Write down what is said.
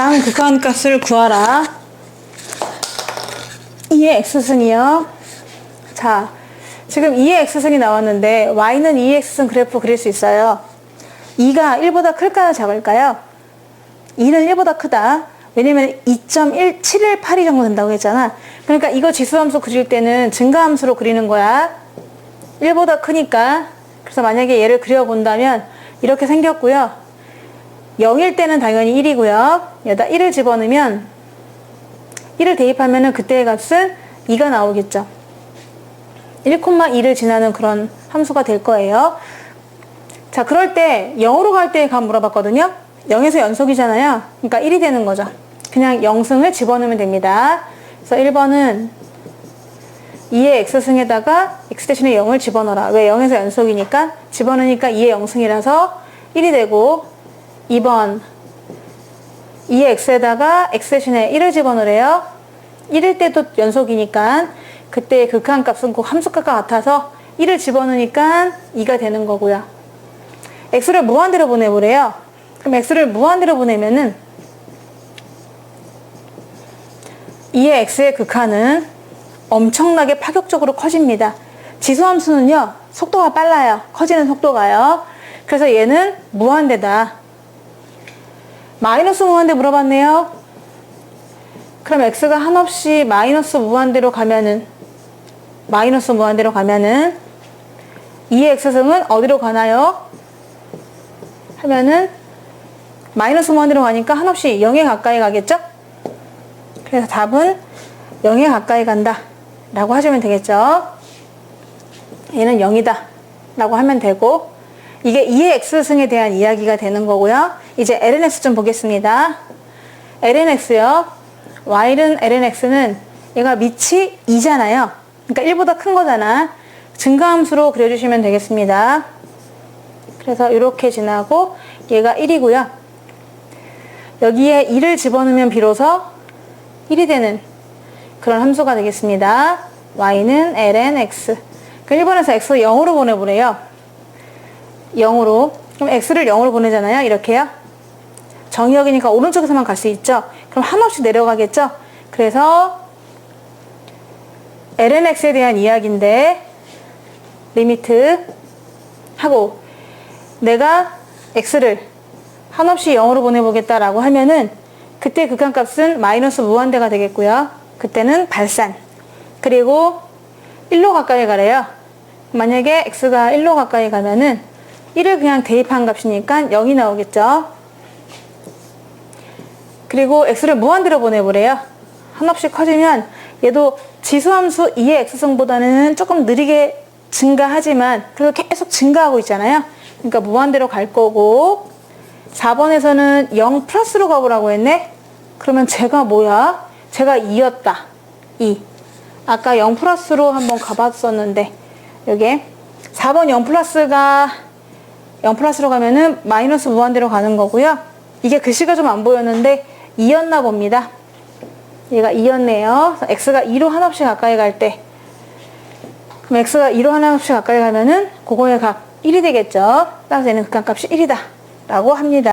다음 극한값을 구하라. 2의 x승이요. 자, 지금 2의 x승이 나왔는데 y는 2의 x승 그래프 그릴 수 있어요. 2가 1보다 클까요? 작을까요? 2는 1보다 크다. 왜냐면 2.1718이 정도 된다고 했잖아. 그러니까 이거 지수함수 그릴 때는 증가함수로 그리는 거야. 1보다 크니까. 그래서 만약에 얘를 그려본다면 이렇게 생겼고요. 0일 때는 당연히 1이고요. 여기다 1을 집어넣으면 1을 대입하면 그때의 값은 2가 나오겠죠. 1,2를 지나는 그런 함수가 될 거예요. 자, 그럴 때 0으로 갈 때의 값 물어봤거든요. 0에서 연속이잖아요. 그러니까 1이 되는 거죠. 그냥 0승을 집어넣으면 됩니다. 그래서 1번은 2의 x승에다가 x 대신에 0을 집어넣어라. 왜 0에서 연속이니까 집어넣으니까 2의 0승이라서 1이 되고 2번 2의 x에다가 x 대신에 1을 집어넣으래요. 1일 때도 연속이니까 그때의 극한값은 꼭 함수값과 같아서 1을 집어넣으니까 2가 되는 거고요. x를 무한대로 보내보래요. 그럼 x를 무한대로 보내면은 2의 x의 극한은 엄청나게 파격적으로 커집니다. 지수함수는요, 속도가 빨라요. 커지는 속도가요. 그래서 얘는 무한대다. 마이너스 무한대 물어봤네요. 그럼 x가 한없이 마이너스 무한대로 가면은, 마이너스 무한대로 가면은, 2의 x승은 어디로 가나요? 하면은, 마이너스 무한대로 가니까 한없이 0에 가까이 가겠죠? 그래서 답은 0에 가까이 간다. 라고 하시면 되겠죠. 얘는 0이다. 라고 하면 되고, 이게 2의 x승에 대한 이야기가 되는 거고요. 이제 lnx 좀 보겠습니다. lnx요. y는 lnx는 얘가 밑이 2잖아요. 그러니까 1보다 큰 거잖아. 증가함수로 그려주시면 되겠습니다. 그래서 이렇게 지나고 얘가 1이고요. 여기에 2를 집어넣으면 비로소 1이 되는 그런 함수가 되겠습니다. y는 lnx. 그 1번에서 x 0으로 보내보래요. 0으로. 그럼 x를 0으로 보내잖아요. 이렇게요. 정의역이니까 오른쪽에서만 갈 수 있죠. 그럼 한없이 내려가겠죠. 그래서 lnx에 대한 이야기인데 리미트 하고 내가 x를 한없이 0으로 보내보겠다라고 하면은 그때 극한값은 마이너스 무한대가 되겠고요. 그때는 발산. 그리고 1로 가까이 가래요. 만약에 x가 1로 가까이 가면은 1을 그냥 대입한 값이니까 0이 나오겠죠. 그리고 x를 무한대로 보내보래요. 한없이 커지면 얘도 지수함수 2의 x승보다는 조금 느리게 증가하지만 그래도 계속 증가하고 있잖아요. 그러니까 무한대로 갈 거고 4번에서는 0 플러스로 가보라고 했네? 그러면 제가 뭐야? 제가 2였다. 2. 아까 0 플러스로 한번 가봤었는데 여기에 4번 0 플러스가 0 플러스로 가면은 마이너스 무한대로 가는 거고요. 이게 글씨가 좀 안 보였는데 2였나 봅니다. 얘가 2였네요. x가 2로 한없이 가까이 갈 때. 그럼 x가 2로 한없이 가까이 가면은 그거의 값 1이 되겠죠. 따라서 얘는 극한값이 1이다. 라고 합니다.